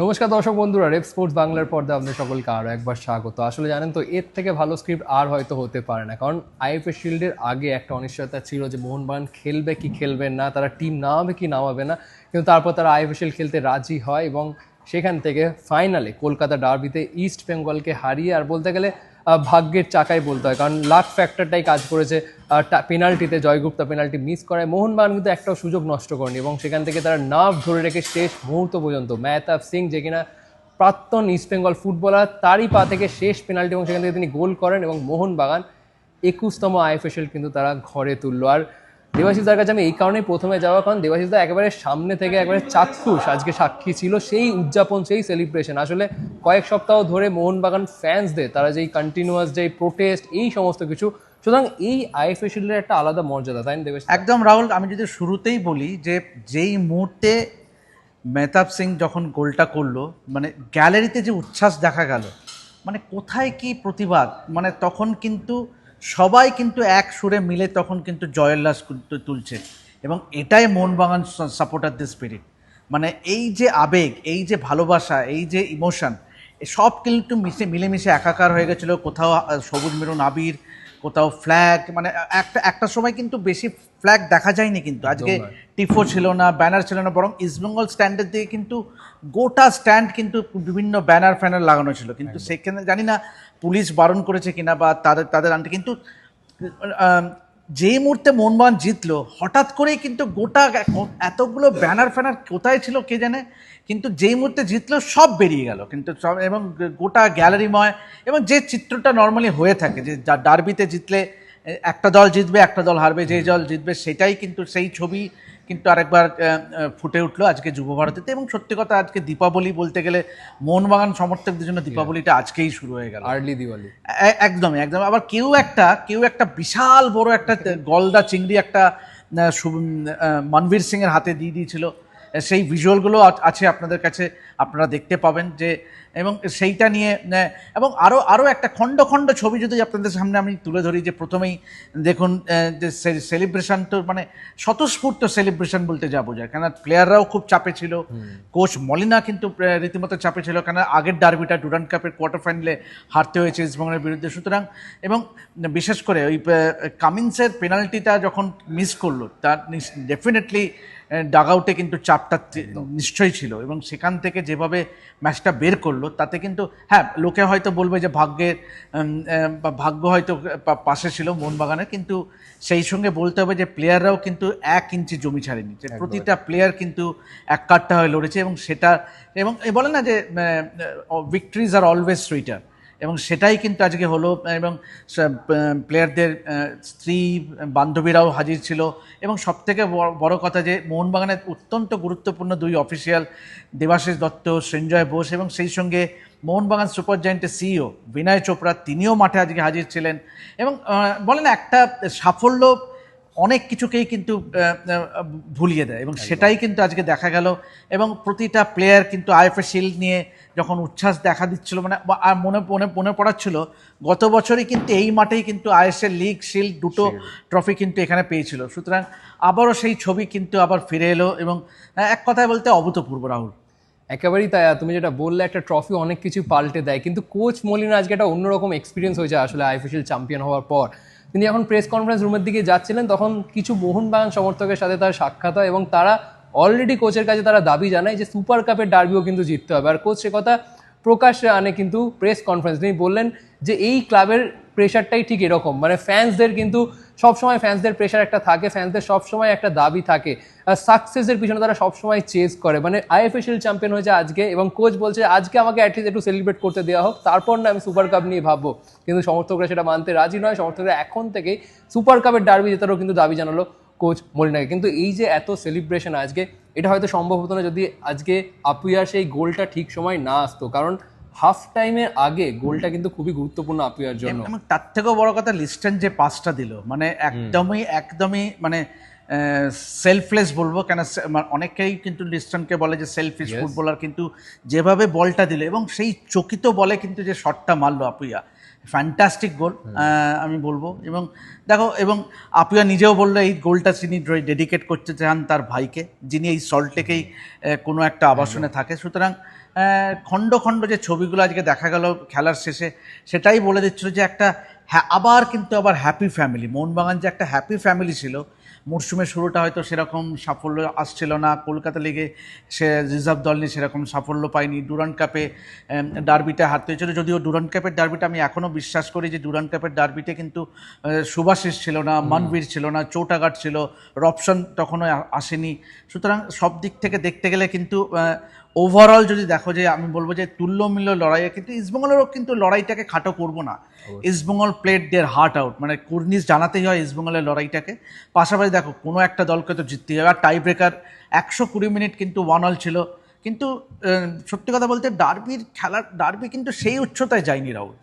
নমস্কার দর্শক বন্ধুরা, রেপ স্পোর্টস বাংলার পর্দায় আপনাদের সকলকে আরও একবার স্বাগত। আসলে জানেন তো, এর থেকে ভালো স্ক্রিপ্ট আর হয়তো হতে পারে না। কারণ আইএফএ শিল্ডের আগে একটা অনিশ্চয়তা ছিল যে মোহনবাগান খেলবে কি খেলবে না, তারা টিম নামাবে কি নামাবে না, কিন্তু তারপর তারা আইএফএ শিল্ড খেলতে রাজি হয় এবং সেখান থেকে ফাইনালে কলকাতা ডার্বিতে ইস্ট বেঙ্গলকে হারিয়ে, আর বলতে গেলে ভাগ্যের চাকাই বলতে হয়। কারণ লাক ফ্যাক্টরটাই কাজ করেছে পেনাল্টিতে জয়গুপ্তা পেনাল্টি মিস করায়। মোহনবাগান কিন্তু একটাও সুযোগ নষ্ট করেনি এবং সেখান থেকে তারা নার্ভ ধরে রেখে শেষ মুহূর্ত পর্যন্ত মেহতাব সিং, যে কিনা প্রাক্তন ইস্ট বেঙ্গল ফুটবলার তারই পা থেকে শেষ পেনাল্টি এবং সেখান থেকে তিনি গোল করেন এবং মোহনবাগান একুশতম আইএফএসএল কিন্তু তারা ঘরে তুললো। আর দেবাশিস দার কাছে আমি এই কারণেই প্রথমে যাওয়া, কারণ দেবাশিস দা একেবারে সামনে থেকে একেবারে চাক্ষুষ আজকে সাক্ষী ছিল। সেই উদযাপন, সেই সেলিব্রেশন আসলে কয়েক সপ্তাহ ধরে মোহনবাগান ফ্যান্সদের তারা যেই কন্টিনিউয়াস যেই প্রোটেস্ট এই সমস্ত কিছু, সুতরাং এই আইএফএসএলের একটা আলাদা মর্যাদা, তাই না দেবাশিস একদম রাহুল, আমি যদি শুরুতেই বলি যে যেই মুহূর্তে মেহতাব সিং যখন গোলটা করল মানে গ্যালারিতে যে উচ্ছ্বাস দেখা গেল মানে কোথায় কি প্রতিবাদ মানে তখন কিন্তু সবাই কিন্তু এক সুরে মিলে তখন কিন্তু জয়োল্লাস তুলছে। এবং এটাই মোহনবাগান সাপোর্টারদের স্পিরিট মানে এই যে আবেগ, এই যে ভালোবাসা, এই যে ইমোশন সব কিন্তু মিশে মিলেমিশে একাকার হয়ে গেছিল। কোথাও সবুজ মেরুন আবির কোথাও ফ্ল্যাগ মানে একটা একটা সময় কিন্তু বেশি ফ্ল্যাগ দেখা যায়নি কিন্তু। আজকে টিফো ছিল না ব্যানার ছিল না বরং ইস্টবেঙ্গল স্ট্যান্ডের দিকে কিন্তু গোটা স্ট্যান্ড কিন্তু বিভিন্ন ব্যানার ফ্যানার লাগানো ছিল। কিন্তু সেখানে জানি না পুলিশ বারণ করেছে কিনা বা তাদের তাদের আনতে কিন্তু যেই মুহূর্তে মোহনবাগান জিতলো, হঠাৎ করেই কিন্তু গোটা এতগুলো ব্যানার ফ্যানার কোথায় ছিল কে জানে, কিন্তু যেই মুহূর্তে জিতলো, সব বেরিয়ে গেল। কিন্তু সব এবং গোটা গ্যালারিময় এবং যে চিত্রটা নর্মালি হয়ে থাকে, যে ডার্বিতে জিতলে, একটা দল জিতবে, একটা দল হারবে যে দল জিতবে, সেটাই কিন্তু সেই ছবি কিন্তু আরেকবার ফুটে উঠল আজকে যুব ভারতীতে এবং সত্যি কথা আজকে দীপাবলি বলতে গেলে মোহনবাগান সমর্থকদের জন্য দীপাবলিটা আজকেই শুরু হয়ে গেল। আর্লি দিওয়ালি একদমই একদম আবার কেউ একটা কেউ একটা বিশাল বড় একটা গলদা চিংড়ি একটা মনবীর সিং এর হাতে দিয়ে দিয়েছিল। সেই ভিজুয়ালগুলো আছে আপনাদের কাছে। আপনারা দেখতে পাবেন যে এবং সেইটা নিয়ে এবং আরও আরও একটা খণ্ড খণ্ড ছবি যদি আপনাদের সামনে আমি তুলে ধরি যে প্রথমেই দেখুন যে সেলিব্রেশন তো মানে স্বতঃস্ফূর্ত সেলিব্রেশন বলতে যা বোঝায়। কেন প্লেয়াররাও খুব চাপে ছিল। কোচ মলিনা কিন্তু রীতিমতো চাপে ছিল। কেন আগের ডার্বিটা ডুরান্ড কাপের কোয়ার্টার ফাইনালে হারতে হয়েছে ইস্টবেঙ্গলের বিরুদ্ধে। সুতরাং এবং বিশেষ করে ওই কামিন্সের পেনাল্টিটা যখন মিস করল তার ডেফিনেটলি ডাগ আউটে কিন্তু চাপটা নিশ্চয়ই ছিল। এবং সেখান থেকে যেভাবে ম্যাচটা বের করল তাতে কিন্তু হ্যাঁ লোকে হয়তো বলবে যে ভাগ্যের বা ভাগ্য হয়তো পাশে ছিল মোহনবাগানের কিন্তু সেই সঙ্গে বলতে হবে যে প্লেয়াররাও কিন্তু এক ইঞ্চি জমি ছাড়েনি। যে প্রতিটা প্লেয়ার কিন্তু এক কাট্টা হয়ে লড়েছে এবং সেটা এবং এ বলে না যে ভিক্টরিজ আর অলওয়েজ সুইটার এবং সেটাই কিন্তু আজকে হলো, এবং প্লেয়ারদের স্ত্রী, বান্ধবীরাও হাজির ছিল। এবং সবথেকে বড়- কথা যে মোহনবাগানের অত্যন্ত গুরুত্বপূর্ণ দুই অফিসিয়াল দেবাশিস দত্ত, সঞ্জয় বোস এবং সেই সঙ্গে মোহনবাগান সুপার জায়েন্টের সিইও বিনয় চোপড়া, তিনিও মাঠে আজকে হাজির ছিলেন। এবং বলেন একটা সাফল্য অনেক কিছুকেই কিন্তু ভুলিয়ে দেয় এবং সেটাই কিন্তু আজকে দেখা গেল এবং প্রতিটা প্লেয়ার কিন্তু আইএফএ শিল্ড নিয়ে যখন উচ্ছ্বাস দেখা দিচ্ছিল মানে আর মনে মনে মনে পড়াচ্ছিল গত বছরই কিন্তু এই মাঠেই কিন্তু আইএসএল লিগ শিল্ড দুটো ট্রফি কিন্তু এখানে পেয়েছিল। সুতরাং আবারও সেই ছবি কিন্তু আবার ফিরে এলো এবং এক কথায় বলতে অভূতপূর্ব রাহুল। একেবারেই তাই তুমি যেটা বললে একটা ট্রফি অনেক কিছু পাল্টে দেয় কিন্তু কোচ মলিনা আজকে একটা অন্যরকম এক্সপিরিয়েন্স হয়েছে আসলে আইফিসিয়াল চ্যাম্পিয়ন হওয়ার পর। তিনি যখন প্রেস কনফারেন্স রুমের দিকে যাচ্ছিলেন, তখন কিছু মোহনবাগান সমর্থকের সাথে তার সাক্ষাৎ হয় এবং তারা অলরেডি কোচের কাছে তারা দাবি জানায় যে সুপার কাপের ডার্বিও কিন্তু জিততে হবে। আর কোচ সে কথা প্রকাশ্যে আনে কিন্তু প্রেস কনফারেন্স তিনি বললেন যে এই ক্লাবের প্রেশারটাই ঠিক এরকম। মানে ফ্যান্সদের কিন্তু সবসময় ফ্যান্সদের প্রেশার একটা থাকে ফ্যান্সদের সবসময় একটা দাবি থাকে। সাকসেসের পিছনে তারা সবসময় চেস করে। মানে আইএফএসএল চ্যাম্পিয়ন হয়েছে আজকে এবং কোচ বলছে, আজকে আমাকে অ্যাটলিস্ট একটু সেলিব্রেট করতে দেওয়া হোক। তারপর না আমি সুপার কাপ নিয়ে ভাববো। কিন্তু সমর্থকরা সেটা মানতে রাজি নয়। সমর্থকরা এখন থেকেই সুপার কাপের ডার্বি জেতারও কিন্তু দাবি জানালো কোচ মলিনাকে। কিন্তু এই যে এত সেলিব্রেশন আজকে, এটা হয়তো সম্ভব হতো না যদি আজকে আপুয়ার সেই গোলটা ঠিক সময় না আসতো। কারণ হাফ টাইমের আগে গোলটা কিন্তু খুবই গুরুত্বপূর্ণ আপিয়ার জন্য। তার থেকেও বড় কথা লিস্টন যে পাসটা দিল মানে একদমই একদমই মানে সেলফলেস বলব কেন অনেকেই কিন্তু লিস্টনকে বলে যে সেলফিশ ফুটবলার কিন্তু যেভাবে বলটা দিল এবং সেই চকিত বলে কিন্তু যে শটটা মারলো আপুইয়া ফ্যান্টাস্টিক গোল আমি বলব। এবং দেখো এবং আপুয়া নিজেও বলল এই গোলটা তিনি ডেডিকেট করতে চান তার ভাইকে যিনি এই সল্টলেকেই কোনো একটা আবাসনে থাকে। সুতরাং খণ্ড খণ্ড যে ছবিগুলো আজকে দেখা গেল খেলার শেষে সেটাই বলে দিচ্ছিল যে একটা হ্যাঁ আবার কিন্তু আবার হ্যাপি ফ্যামিলি মোহনবাগান যে একটা হ্যাপি ফ্যামিলি ছিল মরশুমের শুরুটা হয়তো সেরকম সাফল্য আসছিল না কলকাতা লিগে সে রিজার্ভ দল নিয়ে সেরকম সাফল্য পায়নি ডুরান্ট কাপে ডার্বিটা হারতে হয়েছিল যদিও ডুরান্ট কাপের ডার্বিটা আমি এখনও বিশ্বাস করি যে ডুরান্ট কাপের ডার্বিতে কিন্তু সুভাশিস ছিল না মানবীর ছিল না চৌটাঘাট ছিল রপশন তখনও আসেনি সুতরাং সব দিক থেকে দেখতে গেলে কিন্তু ওভারঅল যদি দেখো যে আমি বলব যে তুল্য মিল্য লড়াইয়ে কিন্তু ইস্টবেঙ্গলেরও কিন্তু লড়াইটাকে খাটো করব না। East Bengal played their heart out মানে কুর্নিশ জানাতেই হয় ইস্টবেঙ্গলের লড়াইটাকে। পাশাপাশি দেখো কোনো একটা দলকে তো জিততেই হবে আর টাই ব্রেকার একশো কুড়ি মিনিট কিন্তু ওয়ান অল ছিল। কিন্তু সত্যি কথা বলতে ডার্বির খেলার ডার্বি কিন্তু সেই উচ্চতায় যায়নি রাহুল।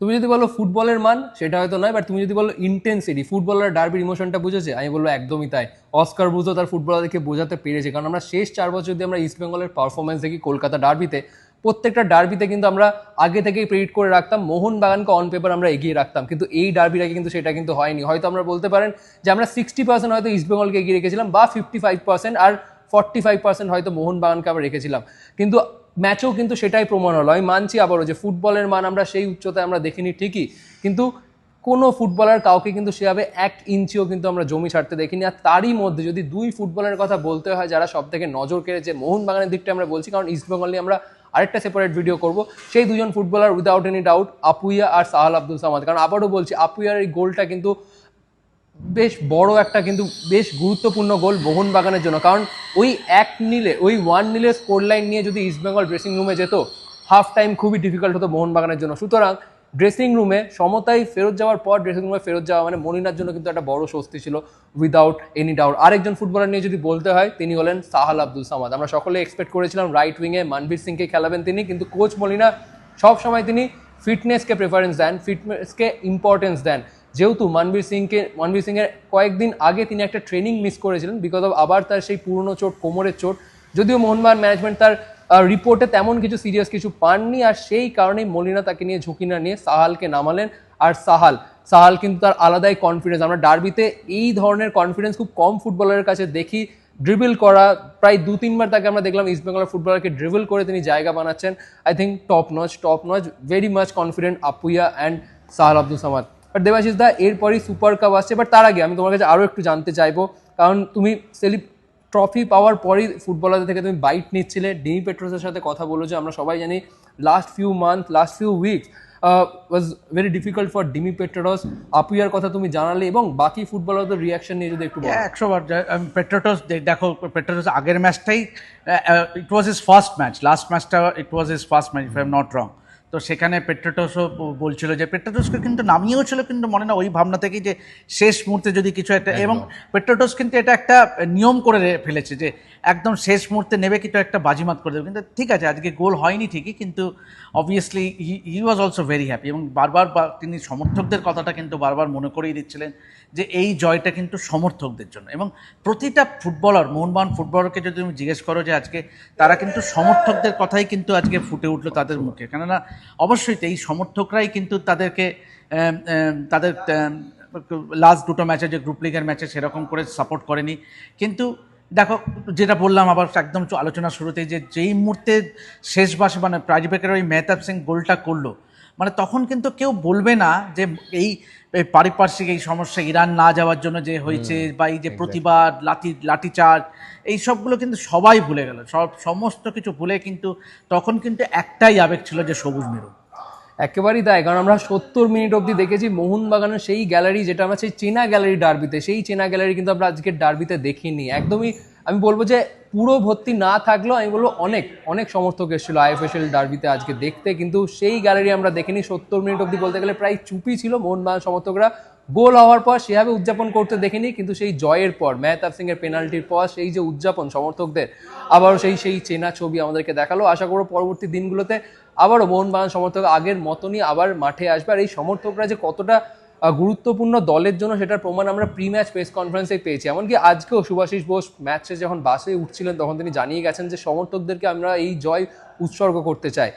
তুমি যদি বলো ফুটবলের মান, সেটা হয়তো নয় বাট তুমি যদি বলো ইন্টেন্সিটি ফুটবলার ডার্বির ইমোশনটা বুঝেছে? আমি বলব একদমই তাই। অস্কার বুঝো তার ফুটবলারদেরকে বোঝাতে পেরেছে, কারণ আমরা শেষ চার বছর যদি আমরা ইস্ট বেঙ্গলের পারফরমেন্স দেখি কলকাতা ডার্বিতে প্রত্যেকটা ডার্বিতে কিন্তু আমরা আগে থেকেই প্রেডিক্ট করে রাখতাম মোহনবাগানকে অন পেপার আমরা এগিয়ে রাখতাম, কিন্তু এই ডার্বির আগে কিন্তু সেটা কিন্তু হয়নি। হয়তো আমরা বলতে পারেন যে আমরা সিক্সটি পার্সেন্ট হয়তো ইস্ট বেঙ্গলকে এগিয়ে রেখেছিলাম বা ফিফটি ফাইভ পার্সেন্ট আর ফর্টি ফাইভ পার্সেন্ট হয়তো মোহনবাগানকে আমরা রেখেছিলাম। কিন্তু ম্যাচেও কিন্তু সেটাই প্রমাণ হলো আমি মানছি আবারও যে ফুটবলের মান আমরা সেই উচ্চতায় আমরা দেখিনি ঠিকই, কিন্তু কোনো ফুটবলার কাউকে কিন্তু সেভাবে এক ইঞ্চিও কিন্তু আমরা জমি ছাড়তে দেখিনি। আর তারই মধ্যে যদি দুই ফুটবলের কথা বলতে হয় যারা সব থেকে নজর কেড়েছে, মোহনবাগানের দিকটা আমরা বলছি, কারণ ইস্টবেঙ্গল নিয়ে আমরা আরেকটা সেপারেট ভিডিও করব। সেই দুজন footballer without any doubt Apuia আর সাহাল আব্দুল সামাদ। কারণ আবারও বলছি, আপুইয়ার এই গোলটা কিন্তু বেশ বড় একটা কিন্তু বেশ গুরুত্বপূর্ণ গোল মোহনবাগানের জন্য। কারণ ওই এক নিলে, ওই ওয়ান নিলে স্কোর লাইন নিয়ে যদি ইস্টবেঙ্গল ড্রেসিং রুমে যেত হাফ টাইম খুবই ডিফিকাল্ট হতো মোহনবাগানের জন্য। সুতরাং ড্রেসিং রুমে সমতায় ফেরত যাওয়ার পর ড্রেসিং রুমে ফেরত যাওয়া মানে মনিনার জন্য কিন্তু একটা বড় স্বস্তি ছিল উইদাউট এনি ডাউট আরেকজন ফুটবলার নিয়ে যদি বলতে হয়, তিনি হলেন সাহাল আব্দুল সামাদ। আমরা সকলে এক্সপেক্ট করেছিলাম রাইট উইংয়ে মানবীর সিংকে খেলাবেন তিনি, কিন্তু কোচ মলিনা সব সময় তিনি ফিটনেসকে প্রেফারেন্স দেন ফিটনেসকে ইম্পর্টেন্স দেন। যেহেতু মানবীর সিংকে, মানবীর সিংয়ের কয়েকদিন আগে তিনি একটা ট্রেনিং মিস করেছিলেন বিকজ অফ আবার তার সেই পুরনো চোট, কোমরের চোট। যদিও মোহনবাগান ম্যানেজমেন্ট তার রিপোর্টে তেমন কিছু সিরিয়াস কিছু পাননি আর সেই কারণেই মলিনা তাকে নিয়ে ঝুঁকি না নিয়ে সাহালকে নামালেন। আর সাহাল সাহাল কিন্তু তার আলাদাই কনফিডেন্স আমরা ডার্বিতে এই ধরনের কনফিডেন্স খুব কম ফুটবলারের কাছে দেখি। ড্রিবল করা, প্রায় দু তিনবার তাকে আমরা দেখলাম ইস্ট বেঙ্গলের ফুটবলারকে ড্রিবল করে তিনি জায়গা বানাচ্ছেন। I think top notch top notch very much confident Apuia and Sahal Abdul Samad. But Debashis দা এরপরই সুপার কাপ আসছে বাট তার আগে আমি তোমার কাছে আরও একটু জানতে চাইব। কারণ তুমি সেলি ট্রফি পাওয়ার পরই ফুটবলারদের থেকে তুমি বাইট নিচ্ছিলে। ডিমি পেট্রোসের সাথে কথা বলেছ, আমরা সবাই জানি। Last few month last few weeks was very difficult for Dimi Petratos আপুইয়ার কথা তুমি জানালে এবং বাকি ফুটবলারদের রিয়াকশন নিয়ে যদি একটু একশো বার পেট্রোটস দেখো পেট্রোটস আগের ম্যাচটাই it was his first match last ম্যাচটা it was his first match if I am not wrong তো সেখানে পেট্রোটসও বলছিল যে পেট্রোটসকে কিন্তু নামিয়েও ছিল কিন্তু মনে না ওই ভাবনা থেকেই যে শেষ মুহূর্তে যদি কিছু একটা এবং পেট্রোটস কিন্তু এটা একটা নিয়ম করে রে- ফেলেছে যে একদম শেষ মুহূর্তে নেবে কিন্তু একটা বাজিমাত করে দেবে। কিন্তু ঠিক আছে আজকে গোল হয়নি ঠিকই কিন্তু obviously he was also very happy এবং বারবার তিনি সমর্থকদের কথাটা কিন্তু বারবার মনে করিয়ে দিচ্ছিলেন যে এই জয়টা কিন্তু সমর্থকদের জন্য এবং প্রতিটা ফুটবলার মোহনবাগান ফুটবলারকে যদি তুমি জিজ্ঞেস করো যে আজকে তারা কিন্তু সমর্থকদের কথাই কিন্তু আজকে ফুটে উঠল তাদের মুখে। কেননা অবশ্যই এই সমর্থকরাই কিন্তু তাদেরকে তাদের লাস্ট দুটো ম্যাচে যে গ্রুপ লিগের ম্যাচে সেরকম করে সাপোর্ট করেনি। কিন্তু দেখো, যেটা বললাম আবার একদম আলোচনা শুরুতেই যে যেই মুহূর্তে শেষ বাসে মানে প্রাইজবেকের ওই মেহতাব সিং গোলটা করল মানে তখন কিন্তু কেউ বলবে না যে এই এই পারিপার্শ্বিক এই সমস্যা ইরান না যাওয়ার জন্য যে হয়েছে বা এই যে প্রতিবাদ লাঠি লাঠিচার্জ এই সবগুলো কিন্তু সবাই ভুলে গেল। সব সমস্ত কিছু ভুলে কিন্তু তখন কিন্তু একটাই আবেগ ছিল যে সবুজ মেরুন একেবারেই তাই কারণ আমরা সত্তর মিনিট অবধি দেখেছি মোহনবাগানের সেই গ্যালারি যেটা আমরা সেই চেনা গ্যালারি ডার্বিতে সেই চেনা গ্যালারি কিন্তু আমরা আজকের ডার্বিতে দেখিনি। একদমই আমি বলব যে পুরো ভর্তি না থাকলেও আমি বলব অনেক অনেক সমর্থক এসেছিল আইএফএসএল ডার্বিতে আজকে দেখতে। কিন্তু সেই গ্যালারি আমরা দেখিনি। সত্তর মিনিট অবধি বলতে গেলে প্রায় চুপি ছিল মোহনবাগান সমর্থকরা। গোল হওয়ার পর সেভাবে উদযাপন করতে দেখিনি, কিন্তু সেই জয়ের পর, মেহতাব সিং এর পেনাল্টির পর সেই যে উদযাপন সমর্থকদের, আবারও সেই সেই চেনা ছবি আমাদেরকে দেখাল। আশা করব পরবর্তী দিনগুলোতে আবারও মোহনবাগান সমর্থক আগের মতনই আবার মাঠে আসবে। আর এই সমর্থকরা যে কতটা গুরুত্বপূর্ণ দলের জন্য সেটার প্রমাণ আমরা প্রি ম্যাচ প্রেস কনফারেন্সে পেয়েছি। এমনকি আজকেও সুভাষিস বোস ম্যাচে যখন বাসে উঠছিলেন, তখন তিনি জানিয়ে গেছেন যে সমর্থকদেরকে আমরা এই জয় উৎসর্গ করতে চাই।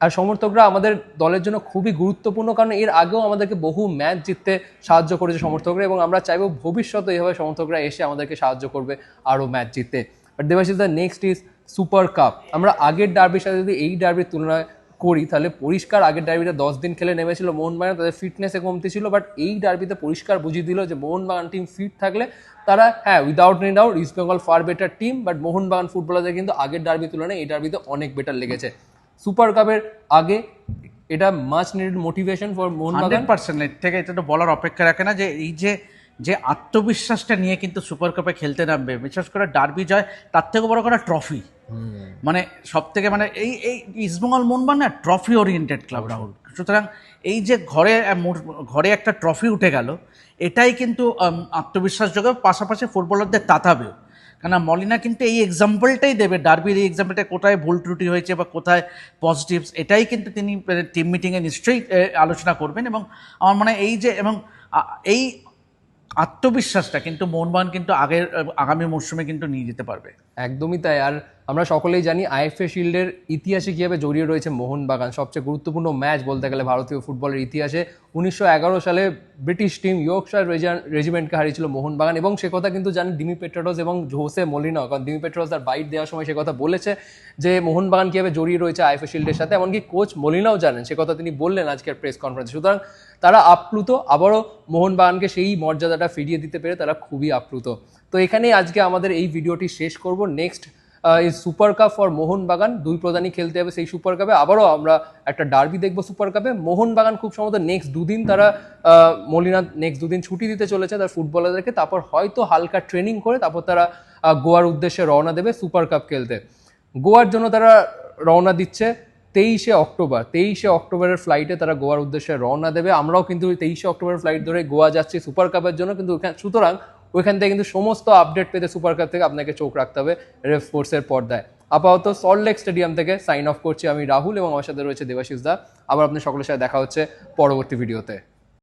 আর সমর্থকরা আমাদের দলের জন্য খুবই গুরুত্বপূর্ণ, কারণ এর আগেও আমাদেরকে বহু ম্যাচ জিততে সাহায্য করেছে সমর্থকরা এবং আমরা চাইব ভবিষ্যতে এইভাবে সমর্থকরা এসে আমাদেরকে সাহায্য করবে আরও ম্যাচ জিততে। But Debashis the next is Super Cup আমরা আগের ডার্বির সাথে যদি এই ডার্বির তুলনা করি, তাহলে পরিষ্কার আগের ডার্বিটা দশ দিন খেলে নেমেছিল মোহনবাগান তাদের ফিটনেসে কমতি ছিল বাট এই ডার্বিতে পরিষ্কার বুঝিয়ে দিল যে মোহনবাগান টিম ফিট থাকলে তারা হ্যাঁ without any doubt East Bengal far better team but Mohun Bagan ফুটবলারদের কিন্তু আগের ডার্বি তুলনায় এই ডার্বিতে অনেক বেটার লেগেছে। সুপার কাপের আগে এটা much needed motivation for Mohun Bagan percent থেকে এটা তো বলার অপেক্ষা রাখে না যে এই যে যে আত্মবিশ্বাসটা নিয়ে কিন্তু সুপার কাপে খেলতে নামবে বিশেষ করে ডার্বি জয় তার থেকে বড় করে ট্রফি। মানে সব থেকে মানে এই এই ইস্টবেঙ্গল মোহনবাগান না ট্রফি ওরিয়েন্টেড ক্লাব রাহুল। সুতরাং এই যে ঘরে ঘরে একটা ট্রফি উঠে গেল এটাই কিন্তু আত্মবিশ্বাস যোগাবে পাশাপাশি ফুটবলারদের তাতাবেও কেন মলিনা কিন্তু এই এক্সাম্পলটাই দেবে ডার্বির এই এক্সাম্পলটা কোথায় ভুল ত্রুটি হয়েছে বা কোথায় পজিটিভস এটাই কিন্তু তিনি টিম মিটিংয়ে নিশ্চয়ই আলোচনা করবেন এবং আমার মনে হয় এই যে এবং এই আত্মবিশ্বাসটা কিন্তু মোহনবাগান কিন্তু আগের আগামী মরশুমে কিন্তু নিয়ে যেতে পারবে। একদমই তাই। আর আমরা সকলেই জানি আইএফএ শিল্ডের ইতিহাসে কীভাবে জড়িয়ে রয়েছে মোহনবাগান। সবচেয়ে গুরুত্বপূর্ণ ম্যাচ বলতে গেলে ভারতীয় ফুটবলের ইতিহাসে উনিশশো এগারো সালে ব্রিটিশ টিম ইয়র্কশায়ার রেজিমেন্টকে হারিয়েছিল মোহনবাগান এবং সে কথা কিন্তু জানি ডিমি পেট্রোস এবং জোসে মলিনা কারণ ডিমি পেট্রোস তার বাইট দেওয়ার সময় সে কথা বলেছে যে মোহনবাগান কীভাবে জড়িয়ে রয়েছে আইএফএ শিল্ডের সাথে। এমনকি কোচ মলিনাও জানেন, সে কথা তিনি বললেন আজকের প্রেস কনফারেন্সে। সুতরাং তারা আপ্লুত। আবারও মোহনবাগানকে সেই মর্যাদাটা ফিরিয়ে দিতে পেরে তারা খুবই আপ্লুত। তো এখানেই আজকে আমাদের এই ভিডিওটি শেষ করব। নেক্সট এই সুপার কাপ ফর মোহনবাগান দুই প্রধানই খেলতে হবে সেই সুপার কাপে আবারও আমরা একটা ডার্বি দেখব সুপার কাপে মোহনবাগান খুব সম্ভবত নেক্সট দুদিন তারা মলিনা নেক্সট দুদিন ছুটি দিতে চলেছে তার ফুটবলারদেরকে। তারপর হয়তো হালকা ট্রেনিং করে তারপর তারা গোয়ার উদ্দেশ্যে রওনা দেবে সুপার কাপ খেলতে। গোয়ার জন্য তারা রওনা দিচ্ছে তেইশে অক্টোবর। তেইশে অক্টোবরের ফ্লাইটে তারা গোয়ার উদ্দেশ্যে রওনা দেবে। আমরাও কিন্তু তেইশে অক্টোবরের ফ্লাইট ধরে গোয়া যাচ্ছি সুপার কাপের জন্য। কিন্তু সুতরাং ওইখান থেকে কিন্তু সমস্ত আপডেট পেতে সুপার কাপ থেকে আপনাকে চোখ রাখতে হবে রেফ ফোর্সের পর্দায়। আপাতত সল্টলেক স্টেডিয়াম থেকে সাইন অফ করছি আমি রাহুল এবং আমার সাথে রয়েছে দেবাশিস দা। আবার আপনার সকলের সাথে দেখা হচ্ছে পরবর্তী ভিডিওতে